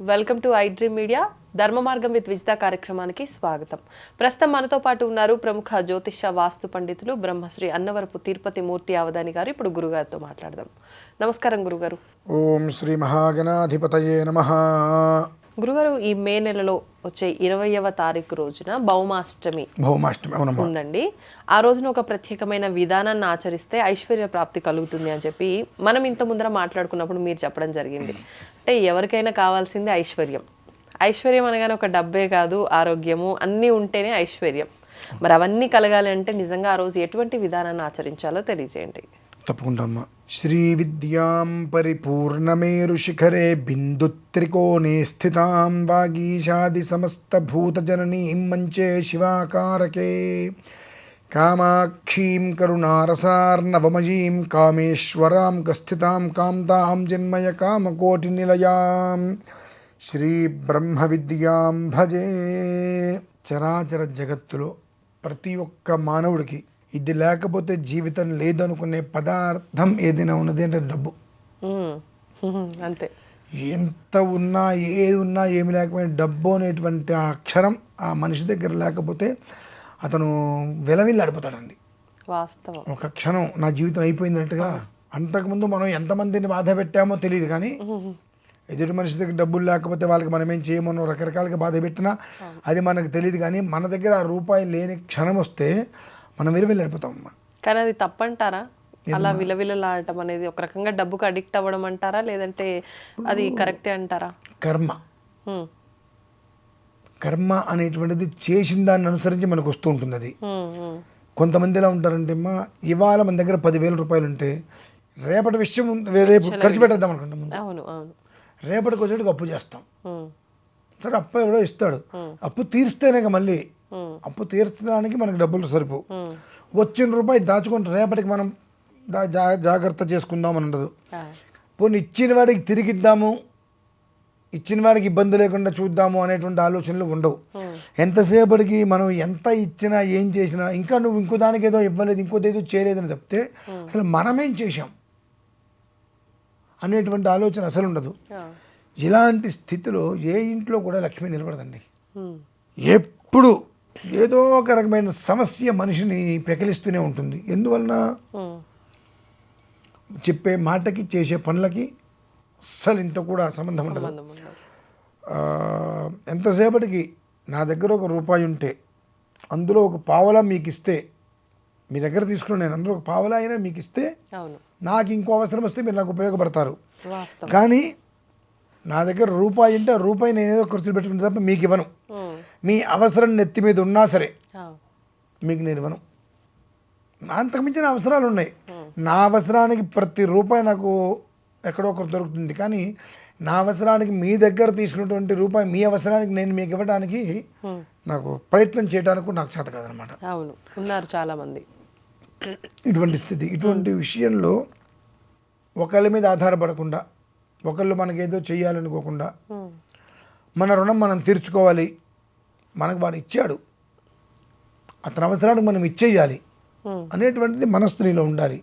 Welcome to I dream media. ధర్మ మార్గం with Vijitha కార్యక్రమానికి స్వాగతం. ప్రస్తుతం మనతో పాటు ఉన్నారు ప్రముఖ జ్యోతిష వాస్తు పండితులు బ్రహ్మశ్రీ అన్నవరపు తిరుపతి మూర్తి అవధాని గారు. ఇప్పుడు గురుగారితో మాట్లాడదాం. నమస్కారం గురుగారు. ఓం శ్రీ మహాగణాధిపతయే నమ. గురుగారు ఈ మే నెలలో వచ్చే ఇరవయవ తారీఖు రోజున భౌమాష్టమి భౌమాష్టమి ఉందండి. ఆ రోజున ఒక ప్రత్యేకమైన విధానాన్ని ఆచరిస్తే ఐశ్వర్య ప్రాప్తి కలుగుతుంది అని చెప్పి మనం ఇంత ముందర మాట్లాడుకున్నప్పుడు మీరు చెప్పడం జరిగింది. అంటే ఎవరికైనా కావాల్సింది ఐశ్వర్యం. ఐశ్వర్యం అనగానే ఒక డబ్బే కాదు ఆరోగ్యము అన్నీ ఉంటేనే ఐశ్వర్యం. మరి అవన్నీ కలగాలి అంటే నిజంగా ఆ రోజు ఎటువంటి విధానాన్ని ఆచరించాలో తెలియజేయండి. తప్పకుండా అమ్మ. శ్రీ విద్యాం పరిపూర్ణమేరు శిఖరే బిందు త్రికోణే స్థితాం వాగీషాది సమస్త భూతజననీం మంచే శివాకారకే. కామాక్షీం కరుణారసార్ణవమయీం కామేశ్వరాం కస్థితాం కాంతాం జన్మయ కామకోటి నిలయాం శ్రీ బ్రహ్మ విద్యాం భజే. చరాచర జగత్తులో ప్రతి ఒక్క మానవుడికి ఇది లేకపోతే జీవితం లేదనుకునే పదార్థం ఏదైనా ఉన్నది అంటే డబ్బు. అంతే. ఎంత ఉన్నా ఏది ఉన్నా ఏమి లేకపోయినా డబ్బు అనేటువంటి ఆ అక్షరం ఆ మనిషి దగ్గర లేకపోతే అతను విలవిల్లాడిపోతాడండి. వాస్తవం. ఒక క్షణం నా జీవితం అయిపోయిందన్నట్టుగా అంతకుముందు మనం ఎంతమందిని బాధ పెట్టామో తెలియదు కానీ ఎదుటి మనిషి దగ్గర డబ్బులు లేకపోతే వాళ్ళకి మనం ఏం చేయమనో రకరకాలుగా బాధ పెట్టినా అది మనకు తెలియదు కానీ మన దగ్గర ఆ రూపాయి లేని క్షణం వస్తే మనం విలువెళ్ళిపోతాం అమ్మా కానీ అది తప్పంటారా? అలా విలవిలలాడటం అనేది ఒక రకంగా డబ్బుకు అడిక్ట్ అవ్వడం అంటారా? లేదంటే అది కరెక్టే అంటారా? కర్మ. కర్మ అనేటువంటిది చేసిన దాన్ని అనుసరించి మనకు వస్తూ ఉంటుంది అది. కొంతమంది ఎలా ఉంటారంటే అమ్మా ఇవాళ మన దగ్గర పదివేల రూపాయలు ఉంటే రేపటి విషయం రేపు ఖర్చు పెట్టేద్దాం అనుకుంటాం రేపటికి వచ్చేటికి అప్పు చేస్తాం. సరే అప్పు ఎవడో ఇస్తాడు. అప్పు తీరిస్తేనే మళ్ళీ అప్పు తీర్చడానికి మనకు డబ్బులు సరిపో ఉమ్. వచ్చిన రూపాయి దాచుకుంటే రేపటికి మనం జాగ్రత్త చేసుకుందాం అని ఉండదు పోనీ ఇచ్చిన వాడికి తిరిగిద్దాము ఇచ్చిన వాడికి ఇబ్బంది లేకుండా చూద్దాము అనేటువంటి ఆలోచనలు ఉండవు. ఎంతసేపటికి మనం ఎంత ఇచ్చినా ఏం చేసినా ఇంకా నువ్వు ఇంకో దానికి ఏదో ఇవ్వలేదు ఇంకోటి ఏదో చేయలేదని చెప్తే అసలు మనమేం చేశాం? అనేటువంటి ఆలోచన అసలు ఉండదు. ఇలాంటి స్థితిలో ఏ ఇంట్లో కూడా లక్ష్మి నిలబడదండి. ఎప్పుడు ఏదో ఒక రకమైన సమస్య మనిషిని పెకిలిస్తూనే ఉంటుంది. ఎందువలన? చెప్పే మాటకి చేసే పనులకి అస్సలు ఇంత కూడా సంబంధం ఉండదు. ఎంతసేపటికి నా దగ్గర ఒక రూపాయి ఉంటే అందులో ఒక పావలా మీకు ఇస్తే మీ దగ్గర తీసుకుని నేను అందులో ఒక పావలా అయినా మీకు ఇస్తే నాకు ఇంకో అవసరం వస్తే మీరు నాకు ఉపయోగపడతారు. కానీ నా దగ్గర రూపాయి ఉంటే ఆ రూపాయి నేను ఏదో ఖర్చులు పెట్టుకుంటే తప్ప మీకు ఇవ్వను మీ అవసరం నెత్తి మీద ఉన్నా సరే మీకు నేను ఇవ్వను. అంతకుమించిన అవసరాలు ఉన్నాయి. నా అవసరానికి ప్రతి రూపాయి నాకు ఎక్కడో ఒకటి దొరుకుతుంది. కానీ నా అవసరానికి మీ దగ్గర తీసుకున్నటువంటి రూపాయి మీ అవసరానికి నేను మీకు ఇవ్వడానికి నాకు ప్రయత్నం చేయడానికి నాకు చేత కాదనమాట. అవును. ఉన్నారు చాలా మంది ఇటువంటి స్థితి ఇటువంటి విషయంలో ఒకళ్ళ మీద ఆధారపడకుండా ఒకళ్ళు మనకేదో చేయాలనుకోకుండా మన రుణం మనం తీర్చుకోవాలి. మనకు వాడు ఇచ్చాడు. అతని అవసరానికి మనం ఇచ్చేయాలి అనేటువంటిది మనస్సునిలో ఉండాలి.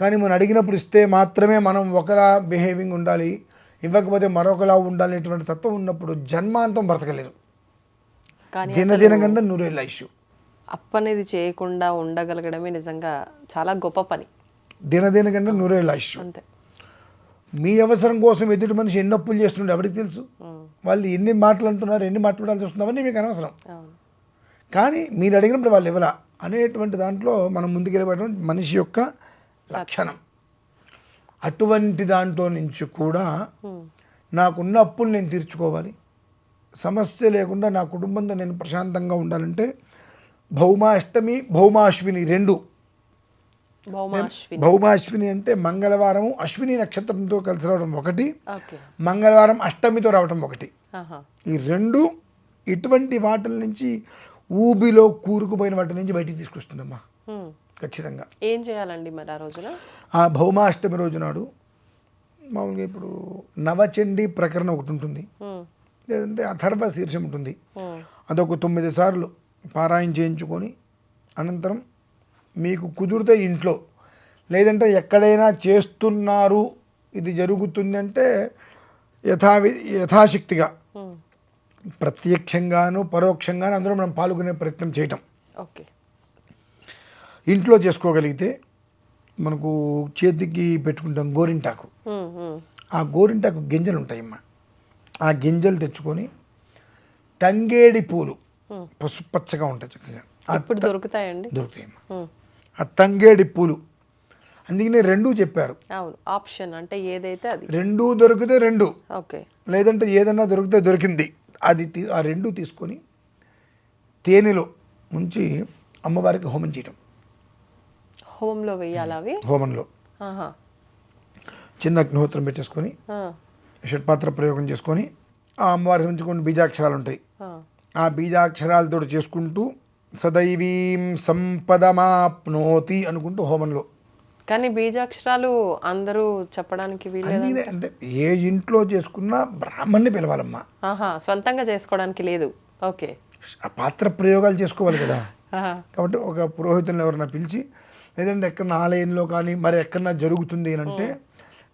కానీ మనం అడిగినప్పుడు ఇస్తే మాత్రమే మనం ఒకలా బిహేవింగ్ ఉండాలి ఇవ్వకపోతే మరొకలా ఉండాలి అనేటువంటి తత్వం ఉన్నప్పుడు జన్మాంతం బ్రతకలేరు. దినదిన కంటే నూరేళ్ళ ఇష్యూ. అప్పు అనేది చేయకుండా ఉండగలగడమే నిజంగా చాలా గొప్ప పని. దినదిన కంటే నూరేళ్ళ ఇష్యూ. అంతే. మీ అవసరం కోసం ఎదుటి మనిషి ఎన్ని అప్పులు చేస్తుండే ఎవరికి తెలుసు? వాళ్ళు ఎన్ని మాటలు అంటున్నారు ఎన్ని మాట్లాడాల్సి వస్తుంది అవన్నీ మీకు అనవసరం. కానీ మీరు అడిగినప్పుడు వాళ్ళు ఇవ్వలా. అనేటువంటి దాంట్లో మనం ముందుకెళ్ళిపోవడం మనిషి యొక్క లక్షణం. అటువంటి దాంట్లో నుంచి కూడా నాకున్న అప్పులు నేను తీర్చుకోవాలి. సమస్య లేకుండా నా కుటుంబంతో నేను ప్రశాంతంగా ఉండాలంటే భౌమాష్టమి భౌమాశ్విని రెండు భౌమాశ్విని అంటే మంగళవారం అశ్విని నక్షత్రంతో కలిసి రావడం ఒకటి మంగళవారం అష్టమితో రావడం ఒకటి. ఈ రెండు ఇటువంటి వాటిల నుంచి ఊబిలో కూరుకుపోయిన వాటి నుంచి బయటికి తీసుకొస్తుందమ్మా. ఖచ్చితంగా. ఏం చేయాలండి మరి ఆ రోజున? ఆ భౌమాష్టమి రోజు నాడు మామూలుగా ఇప్పుడు నవచండి ప్రకరణ ఒకటి ఉంటుంది. లేదంటే అథర్వ శీర్షం ఉంటుంది. అదొక తొమ్మిది సార్లు పారాయణ చేయించుకొని అనంతరం మీకు కుదిరితే ఇంట్లో. లేదంటే ఎక్కడైనా చేస్తున్నారు ఇది జరుగుతుంది అంటే యథావి యథాశక్తిగా. ప్రత్యక్షంగాను పరోక్షంగాను అందులో మనం పాల్గొనే ప్రయత్నం చేయటం. ఓకే. ఇంట్లో చేసుకోగలిగితే మనకు చేతికి పెట్టుకుంటాం గోరింటాకు. ఆ గోరింటాకు గింజలు ఉంటాయమ్మా ఆ గింజలు తెచ్చుకొని తంగేడి పూలు. పసుపచ్చగా ఉంటాయి చక్కగా. దొరుకుతాయండి. దొరుకుతాయమ్మా. ఆ తంగేడి పూలు. అందుకనే రెండూ చెప్పారు. అవును ఆప్షన్ అంటే ఏదైతే అది. రెండూ దొరికితే రెండు. ఓకే. లేదంటే ఏదన్నా దొరికితే దొరికింది. అది ఆ రెండు తీసుకొని తేనెలో ముంచి అమ్మవారికి హోమం చేయటం. హోమ్లో వెయ్యాలి అవి? హోమంలో. చిన్న అగ్నిహోత్రం పెట్టేసుకొని షట్పాత్ర ప్రయోగం చేసుకొని ఆ అమ్మవారికి నుంచి కొన్ని బీజాక్షరాలు ఉంటాయి. ఆ, ఆ బీజాక్షరాలతో చేసుకుంటూ సదైవీం సంపదమాప్నోతి అనుకుంటూ హోమంలో. కానీ బీజాక్షరాలు అందరూ చెప్పడానికి అన్నీ అంటే. ఏ ఇంట్లో చేసుకున్నా బ్రాహ్మణ్ణి పిలవాలమ్మా. ఆహా సొంతంగా చేసుకోవడానికి లేదు. ఓకే. ఆ పాత్ర ప్రయోగాలు చేసుకోవాలి కదా. కాబట్టి ఒక పురోహితులను ఎవరైనా పిలిచి లేదంటే ఎక్కడ ఆలయంలో కానీ మరి ఎక్కడన్నా జరుగుతుంది అని అంటే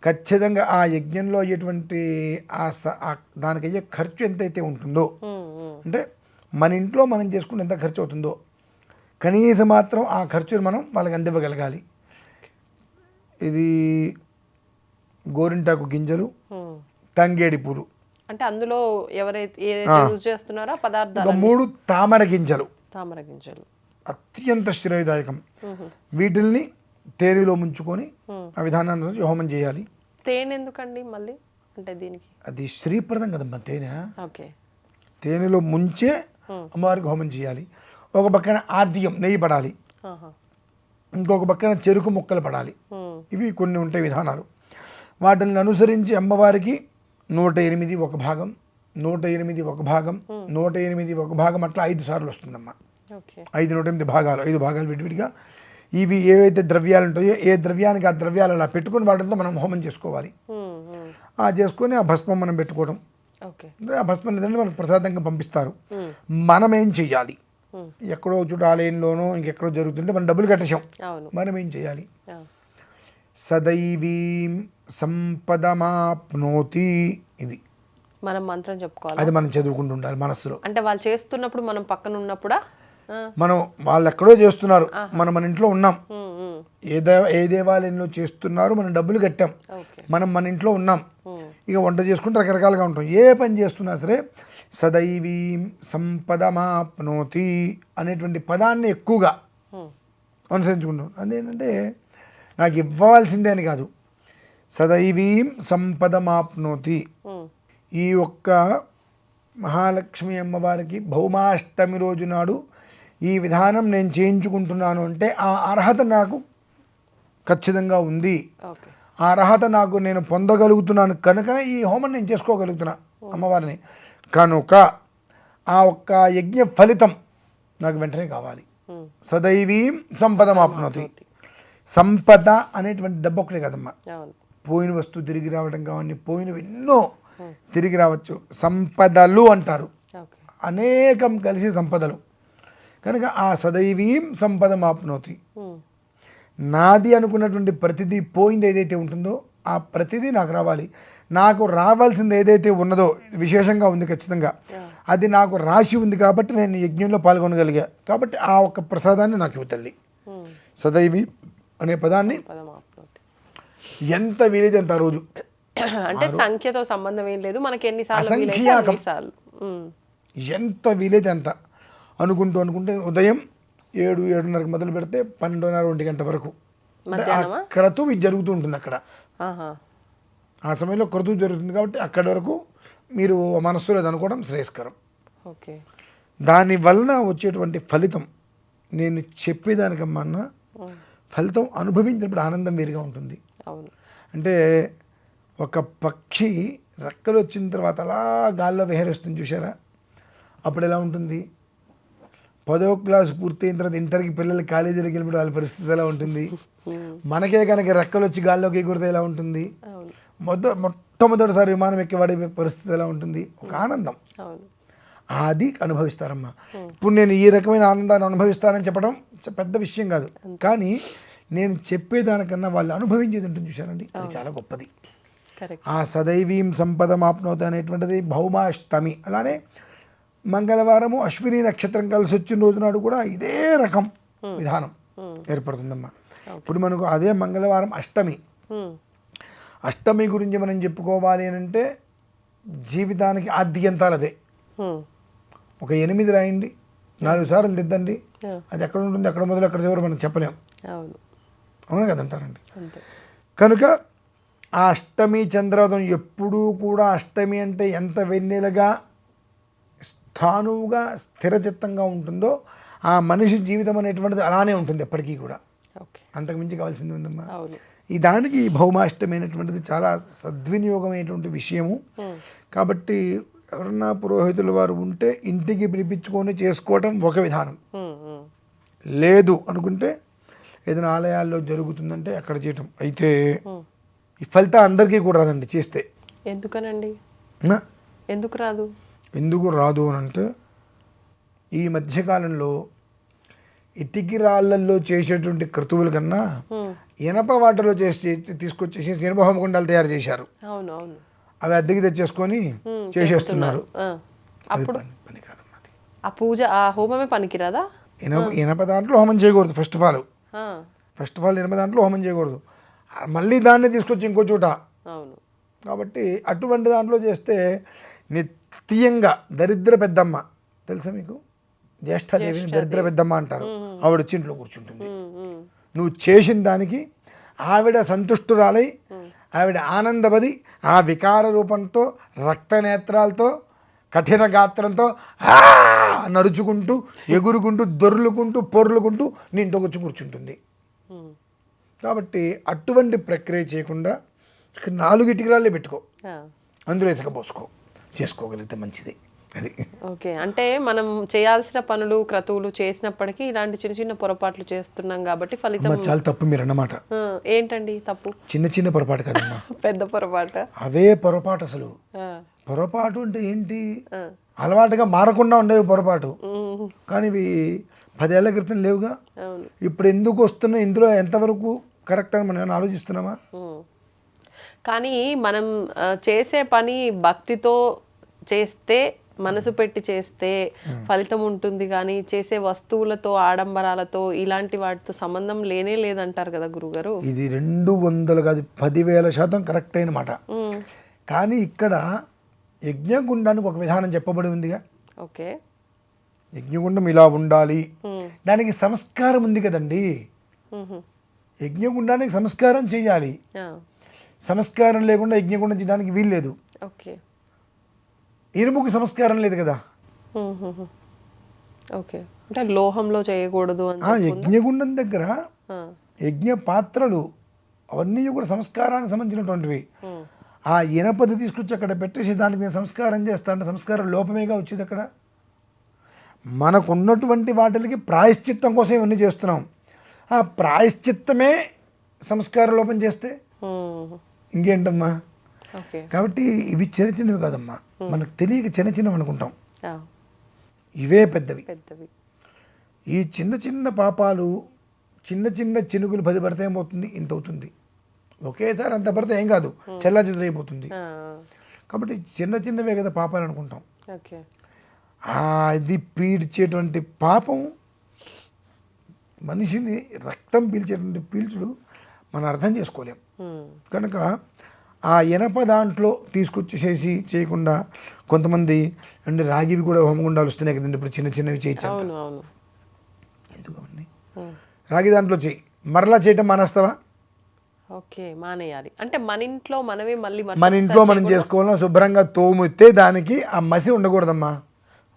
ఖచ్చితంగా ఆ యజ్ఞంలో అయ్యేటువంటి ఆ దానికి అయ్యే ఖర్చు ఎంతైతే ఉంటుందో అంటే మన ఇంట్లో మనం చేసుకుంటే ఎంత ఖర్చు అవుతుందో కనీసం మాత్రం ఆ ఖర్చును మనం వాళ్ళకి అందివ్వగలగాలి. ఇది గోరింటాకు గింజలు. తంగేడి పూలు. అంటే అందులో ఎవరైతే యూజ్ చేస్తున్నారో పదార్థాలు మూడు తామర గింజలు. తామర గింజలు. అత్యంత శ్రేయదాయకం. వీటిల్ని తేనెలో ముంచుకొని. ఆ విధానాన్ని హోమం చేయాలి. తేనె ఎందుకండి మళ్ళీ? అంటే దీనికి? అది శ్రీప్రదం కదమ్మా తేనె. ఓకే. తేనెలో ముంచే అమ్మవారికి హోమం చేయాలి. ఒక పక్కన ఆద్యం నెయ్యి పడాలి. ఇంకొక పక్కన చెరుకు ముక్కలు పడాలి. ఇవి కొన్ని ఉంటాయి విధానాలు. వాటిని అనుసరించి అమ్మవారికి నూట ఎనిమిది ఒక భాగం నూట ఎనిమిది ఒక భాగం నూట ఎనిమిది ఒక భాగం అట్లా ఐదు సార్లు వస్తుందమ్మా. ఐదు నూట ఎనిమిది భాగాలు ఐదు భాగాలు విడివిడిగా ఇవి ఏవైతే ద్రవ్యాలు ఉంటాయో ఏ ద్రవ్యానికి ఆ ద్రవ్యాలు అలా పెట్టుకుని వాటితో మనం హోమం చేసుకోవాలి. ఆ చేసుకొని ఆ భస్మం మనం పెట్టుకోవడం భస్మం లేదంటే మనకు ప్రసాదంగా పంపిస్తారు. మనం ఏం చెయ్యాలి? ఎక్కడో చోట ఆలయంలోనో ఇంకెక్కడో జరుగుతుంటే మనం డబ్బులు కట్టేసాం మనం ఏం చేయాలి సదైవీం సంపదమాప్నోతి ఇది. మనం మంత్రం చెప్పుకోవాలి? అది మనం చదువుకుంటూ ఉండాలి మనస్సులో. అంటే వాళ్ళు చేస్తున్నప్పుడు మనం పక్కన ఉన్నప్పుడా మనం వాళ్ళు ఎక్కడో చేస్తున్నారు మనం మన ఇంట్లో ఉన్నాం. ఏ దేవ ఏ దేవాలయంలో చేస్తున్నారు మనం డబ్బులు కట్టాం. మనం మన ఇంట్లో ఉన్నాం. ఇక వంట చేసుకుంటే రకరకాలుగా ఉంటాం. ఏ పని చేస్తున్నా సరే సదైవీం సంపదమాప్నోతి అనేటువంటి పదాన్ని ఎక్కువగా అనుసరించుకుంటాం. అదేంటంటే నాకు ఇవ్వాల్సిందే అని కాదు. సదైవీం సంపదమాప్నోతి. ఈ ఒక్క మహాలక్ష్మి అమ్మవారికి భౌమాష్టమి రోజు నాడు ఈ విధానం నేను చేయించుకుంటున్నాను అంటే ఆ అర్హత నాకు ఖచ్చితంగా ఉంది. ఆ అర్హత నాకు నేను పొందగలుగుతున్నాను. కనుకనే ఈ హోమం నేను చేసుకోగలుగుతున్నా అమ్మవారిని. కనుక ఆ ఒక్క యజ్ఞ ఫలితం నాకు వెంటనే కావాలి. సదైవీం సంపదమాప్నోతి సంపద అనేటువంటి డబ్బు ఒకటే కదమ్మా. పోయిన వస్తువు తిరిగి రావడం కావండి పోయినవి ఎన్నో తిరిగి రావచ్చు. సంపదలు అంటారు. అనేకం కలిసి సంపదలు. కనుక ఆ సదైవీం సంపదమాప్నోతి నాది అనుకున్నటువంటి ప్రతిదీ పోయింది ఏదైతే ఉంటుందో ఆ ప్రతిదీ నాకు రావాలి. నాకు రావాల్సింది ఏదైతే ఉన్నదో విశేషంగా ఉంది ఖచ్చితంగా అది నాకు రాసి ఉంది కాబట్టి నేను యజ్ఞంలో పాల్గొనగలిగా. కాబట్టి ఆ ఒక్క ప్రసాదాన్ని నాకు ఇవ్వతల్లి ఉమ్, సదైవి అనే పదాన్ని ఎంత వీలైతే అంత రోజు. అంటే సంఖ్యతో సంబంధం ఏం లేదు. మనకి ఎన్నిసార్లు ఎంత వీలైతే అంత అనుకుంటూ అనుకుంటే ఉదయం ఏడు ఏడున్నరకు మొదలు పెడితే పన్నెండున్నర ఒంటి గంట వరకు. క్రతువు ఇది జరుగుతూ ఉంటుంది అక్కడ. ఆ సమయంలో క్రతువు జరుగుతుంది కాబట్టి అక్కడి వరకు మీరు మనస్సులో అది అనుకోవడం శ్రేయస్కరం. ఓకే. దాని వలన వచ్చేటువంటి ఫలితం నేను చెప్పేదానికమ్మా ఉమ్, ఫలితం అనుభవించినప్పుడు ఆనందం వేరుగా ఉంటుంది. అంటే ఒక పక్షి రెక్కలు వచ్చిన తర్వాత అలా గాల్లో విహరిస్తుంది చూసారా అప్పుడు ఎలా ఉంటుంది? పదో క్లాస్ పూర్తయిన తర్వాత ఇంటర్కి పిల్లలు కాలేజీలోకి వెళ్ళినప్పుడు వాళ్ళ పరిస్థితి ఎలా ఉంటుంది? మనకే కనుక రెక్కలు వచ్చి గాల్లోకి ఎగురితే ఎలా ఉంటుంది? మొద మొట్టమొదటిసారి విమానం ఎక్కేవాడి పరిస్థితి ఎలా ఉంటుంది? ఒక ఆనందం. అది అనుభవిస్తారమ్మా. ఇప్పుడు నేను ఈ రకమైన ఆనందాన్ని అనుభవిస్తానని చెప్పడం పెద్ద విషయం కాదు. కానీ నేను చెప్పేదానికన్నా వాళ్ళు అనుభవించేది ఉంటుంది చూశారండి. అది చాలా గొప్పది. ఆ సదైవీం సంపద మాప్నోత అనేటువంటిది భౌమాష్టమి అలానే మంగళవారము అశ్విని నక్షత్రం కలిసి వచ్చిన రోజు నాడు కూడా ఇదే రకం విధానం ఏర్పడుతుందమ్మా. ఇప్పుడు మనకు అదే మంగళవారం అష్టమి. అష్టమి గురించి మనం చెప్పుకోవాలి అని అంటే జీవితానికి ఆద్యంతాలు అదే ఒక ఎనిమిది రాయండి నాలుగు సార్లు దిద్దండి అది ఎక్కడ ఉంటుంది ఎక్కడ మొదలు ఎక్కడ చివరి మనం చెప్పలేం. అవును. కదంటారండి కనుక ఆ అష్టమి చంద్రవదం ఎప్పుడూ కూడా అష్టమి అంటే ఎంత వెన్నెలగా స్థానువుగా స్థిరచిత్తంగా ఉంటుందో ఆ మనిషి జీవితం అనేటువంటిది అలానే ఉంటుంది ఎప్పటికీ కూడా. ఓకే. అంతకుమించి కావాల్సింది ఉందమ్మా. ఈ దానికి ఈ భౌమాష్టమి అనేటువంటిది చాలా సద్వినియోగమైనటువంటి విషయము. కాబట్టి ఎవరన్నా పురోహితుల వారు ఉంటే ఇంటికి పిలిపించుకొని చేసుకోవటం ఒక విధానం. లేదు అనుకుంటే ఏదైనా ఆలయాల్లో జరుగుతుందంటే అక్కడ చేయటం. అయితే. ఈ ఫలితం అందరికీ కూడా రాదండి చేస్తే. ఎందుకనండి? ఎందుకు రాదు? ఎందుకు రాదు అని అంటే ఈ మధ్యకాలంలో ఇటికి రాళ్ళల్లో చేసేటువంటి క్రతువుల కన్నా. ఇనప వాటలో చేసి తీసుకొచ్చేసి ఇనప హోమకుండాలు తయారు చేశారు. అవి అద్దెకి తెచ్చేసుకొని చేసేస్తున్నారు. ఆ. పూజ ఆ హోమమే పనికిరాదా? ఇనప దాంట్లో హోమం చేయకూడదు first of all first of all ఇనప దాంట్లో హోమం చేయకూడదు. మళ్ళీ దాన్ని తీసుకొచ్చి ఇంకో చోట. అవును. కాబట్టి అటువంటి దాంట్లో చేస్తే నిత్యంగా దరిద్ర పెద్దమ్మ. తెలుసా మీకు? జ్యేష్ఠాదేవిని దరిద్ర పెద్దమ్మ అంటారు. ఆవిడ వచ్చి ఇంట్లో కూర్చుంటుంది నువ్వు చేసిన దానికి ఆవిడ సంతుష్టురాలై ఆవిడ ఆనందపది ఆ వికార రూపంతో రక్తనేత్రాలతో కఠిన గాత్రంతో! నరుచుకుంటూ ఎగురుకుంటూ దొర్లుకుంటూ పొర్లుకుంటూ నీ ఇంటికి వచ్చి కూర్చుంటుంది. కాబట్టి అటువంటి ప్రక్రియ చేయకుండా నాలుగు ఇటుకరాళ్ళే పెట్టుకో. అందులో ఇసుక పోసుకో. చేసుకోగలిగితే మంచిది. అది. ఓకే. అంటే మనం చేయాల్సిన పనులు క్రతువులు చేసినప్పటికీ ఇలాంటి చిన్న చిన్న పొరపాట్లు చేస్తున్నాం కాబట్టి ఫలితం చాలా తప్పు మీరు అన్నమాట ఏంటండి తప్పు? చిన్న చిన్న పొరపాటు కదమ్మా. పెద్ద పొరపాట? అవే పొరపాటు అసలు. పొరపాటు అంటే ఏంటి. అలవాటుగా మారకుండా ఉండేవి పొరపాటు. కానీ ఇవి పదేళ్ళ క్రితం లేవుగా. ఇప్పుడు ఎందుకు వస్తున్నాయి? ఇందులో ఎంతవరకు కరెక్ట్ అని మనం ఆలోచిస్తున్నామా. కానీ మనం చేసే పని భక్తితో చేస్తే మనసు పెట్టి చేస్తే ఫలితం ఉంటుంది కానీ చేసే వస్తువులతో ఆడంబరాలతో ఇలాంటి వాటితో సంబంధం లేనే లేదంటారు కదా గురుగారు? ఇది రెండు వందలు కాదు పదివేల శాతం కరెక్ట్ అయిన మాట. కానీ ఇక్కడ యజ్ఞగుండానికి ఒక విధానం చెప్పబడి ఉందిగా. ఓకే. యజ్ఞగుండం ఇలా ఉండాలి. దానికి సంస్కారం ఉంది కదండి. యజ్ఞగుండానికి సంస్కారం చేయాలి. సంస్కారం లేకుండా యజ్ఞగుండం చేయడానికి వీల్లేదు. ఓకే. ఇనుముకి సంస్కారం లేదు కదా. ఓకే. అంటే లోహంలో చేయకూడదు యజ్ఞగుండం దగ్గర యజ్ఞ పాత్రలు అవన్నీ కూడా సంస్కారానికి సంబంధించినటువంటివి. ఆ ఇనపది తీసుకొచ్చి అక్కడ పెట్టేసి దానికి నేను సంస్కారం చేస్తా అంటే సంస్కారం లోపమేగా వచ్చేది అక్కడ? మనకు ఉన్నటువంటి వాటికి ప్రాయశ్చిత్తం కోసం ఇవన్నీ చేస్తున్నాం. ఆ ప్రాయశ్చిత్తమే సంస్కార లోపం చేస్తే ఇంకేంటమ్మా? కాబట్టి ఇవి చిన్న చిన్నవి కాదమ్మా. మనకు తెలియక చిన్న చిన్నవి అనుకుంటాం. ఇవే పెద్దవి. పెద్దవి. ఈ చిన్న చిన్న పాపాలు చిన్న చిన్న చినుకులు పది పడితే ఏమవుతుంది ఇంత అవుతుంది. ఒకేసారి అంత పడితే ఏం కాదు? చెల్లా ఆ, కాబట్టి చిన్న చిన్నవే కదా పాపాలు అనుకుంటాం. ఇది పీడ్చేటువంటి పాపం మనిషిని రక్తం పీల్చేటువంటి పీల్చుడు మనం అర్థం చేసుకోలేం. కనుక ఆ ఇనప దాంట్లో తీసుకొచ్చేసేసి చేయకుండా కొంతమంది అంటే రాగివి కూడా హోమగుండాలు వస్తున్నాయి కదండి ఇప్పుడు చిన్న చిన్నవి? ఉమ్, రాగి దాంట్లో చేయి. మరలా చేయటం మానేస్తావా? ఓకే మానేయాలి. అంటే మన ఇంట్లో మనమే మళ్ళీ మన ఇంట్లో మనం? చేసుకోవాలన్నా శుభ్రంగా తోమితే దానికి ఆ మసి ఉండకూడదమ్మా.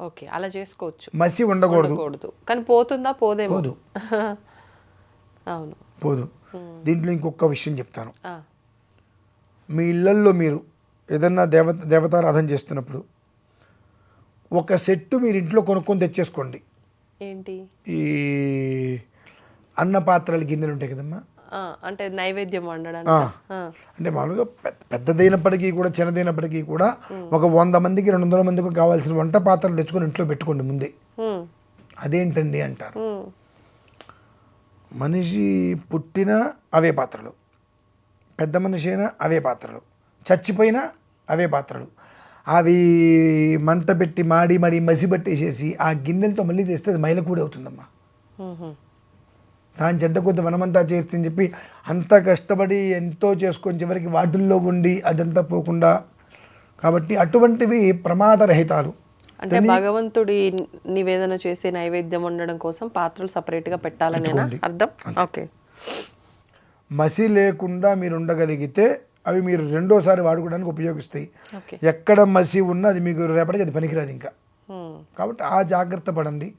ఓకే అలా చేసుకోవచ్చు. మసి ఉండకూడదు. కానీ పోతుందా? పోదేమో. పోదు. అవును. పోదు. దీంట్లో ఇంకొక విషయం చెప్తాను. మీ ఇళ్ళల్లో మీరు ఏదన్నా దేవత దేవతారాధన చేస్తున్నప్పుడు ఒక సెట్టు మీరు ఇంట్లో కొనుక్కొని తెచ్చేసుకోండి. ఏంటి? ఈ అన్న పాత్రలు గిన్నెలు ఉంటాయి కదమ్మా. అంటే నైవేద్యం వండడానికి. అంటే మామూలుగా పెద్ద పెద్దదైనప్పటికీ కూడా చిన్నదైనప్పటికీ కూడా ఒక వంద మందికి రెండు వందల మందికి కావాల్సిన వంట పాత్రలు తెచ్చుకొని ఇంట్లో పెట్టుకోండి ముందే. అదేంటండి అంటారు? మనిషి పుట్టిన అవే పాత్రలు. పెద్ద మనిషి అయినా అవే పాత్రలు. చచ్చిపోయినా అవే పాత్రలు. అవి మంట పెట్టి మాడి మాడి మసి పట్టేసేసి ఆ గిన్నెలతో మళ్ళీ తెస్తే అది మైల కూడా అవుతుందమ్మా. తాను చెడ్డ కొద్ది మనమంతా చేస్తుందని చెప్పి అంత కష్టపడి ఎంతో చేసుకొని చివరికి వాటిల్లో ఉండి అదంతా పోకుండా కాబట్టి అటువంటివి ప్రమాదరహితాలు అంటే భగవంతుడి నివేదన చేసే నైవేద్యం వండడం కోసం పాత్రలు సపరేట్గా పెట్టాలనేనా? అర్థం? ఓకే. మసి లేకుండా మీరు ఉండగలిగితే అవి మీరు రెండోసారి వాడుకోవడానికి ఉపయోగిస్తాయి. ఎక్కడ మసి ఉన్నా అది మీకు రేపటికి అది పనికిరాదు ఇంకా. కాబట్టి ఆ జాగ్రత్త పడండి.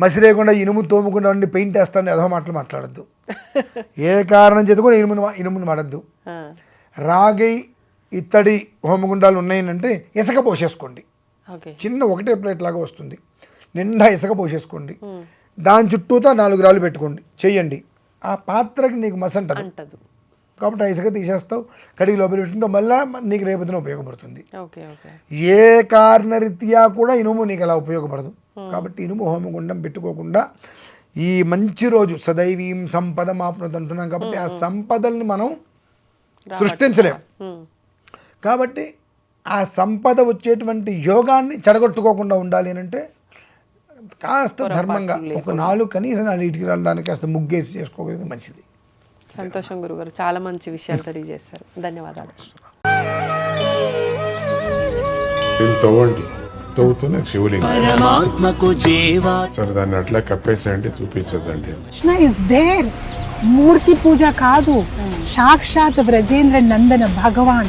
మసి లేకుండా ఇనుము తోముకుండా ఉండి పెయింట్ వేస్తాను అదో మాటలు మాట్లాడద్దు. ఏ కారణం చేత కూడా ఇనుమును ఇనుమును వాడద్దు. రాగి ఇత్తడి హోమగుండాలు ఉన్నాయనంటే ఇసుక పోసేసుకోండి. చిన్న ఒకటే ప్లేట్ లాగా వస్తుంది. నిండా ఇసుక పోసేసుకోండి. దాని చుట్టూతా నాలుగు రాళ్ళు పెట్టుకోండి. చెయ్యండి ఆ పాత్రకి నీకు మసంటది అంటదు. కాబట్టి ఇసుక తీసేస్తావు కడిగి లోపల పెట్టుకుంటావు మళ్ళీ నీకు రేపొద్దున ఉపయోగపడుతుంది. ఏ కారణరీత్యా కూడా ఇనుము నీకు అలా ఉపయోగపడదు. కాబట్టి ఇనుము హోమగుండం పెట్టుకోకుండా ఈ మంచి రోజు సదైవీం సంపద మాప్నత అంటున్నాం కాబట్టి ఆ సంపదల్ని మనం సృష్టించలేం. ఉమ్, కాబట్టి ఆ సంపద వచ్చేటువంటి యోగాన్ని చెడగొట్టుకోకుండా ఉండాలి అంటే కాస్త ధర్మంగా ఒక నాలుగు కనీసం నాలుగు ఇటుకి వెళ్ళడానికి కాస్త ముగ్గేసి చేసుకోగలిగితే మంచిది. సంతోషం గురుగారు. చాలా మంచి విషయాలు తెలియజేశారు. ధన్యవాదాలు. తవ్వండి. తవ్వుతూనే శివలింగం. సరే దాన్ని అట్లా కప్పేసేయండి చూపించదండి కృష్ణ ఇస్ దేర్ మూర్తి పూజ కాదు. సాక్షాత్ బ్రజేంద్ర నందన భగవాన్.